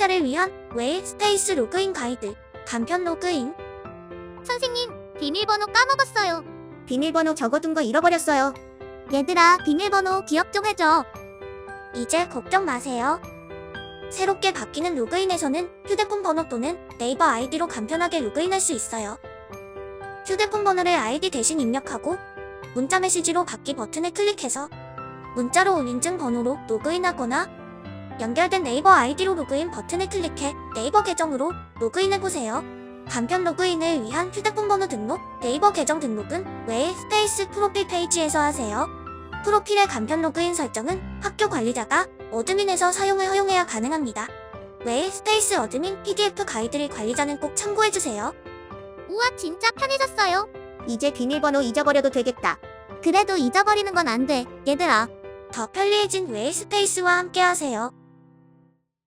사용자를 위한 웨이 스페이스 로그인 가이드 간편 로그인 선생님, 비밀번호 까먹었어요. 비밀번호 적어둔 거 잃어버렸어요. 얘들아, 비밀번호 기억 좀 해줘. 이제 걱정 마세요. 새롭게 바뀌는 로그인에서는 휴대폰 번호 또는 네이버 아이디로 간편하게 로그인할 수 있어요. 휴대폰 번호를 아이디 대신 입력하고 문자 메시지로 받기 버튼을 클릭해서 문자로 온 인증 번호로 로그인하거나 연결된 네이버 아이디로 로그인 버튼을 클릭해 네이버 계정으로 로그인해보세요. 간편 로그인을 위한 휴대폰 번호 등록, 네이버 계정 등록은 외 스페이스 프로필 페이지에서 하세요. 프로필의 간편 로그인 설정은 학교 관리자가 어드민에서 사용을 허용해야 가능합니다. 외 스페이스 어드민 PDF 가이드를 관리자는 꼭 참고해주세요. 우와, 진짜 편해졌어요. 이제 비밀번호 잊어버려도 되겠다. 그래도 잊어버리는 건 안 돼. 얘들아, 더 편리해진 외 스페이스와 함께 하세요.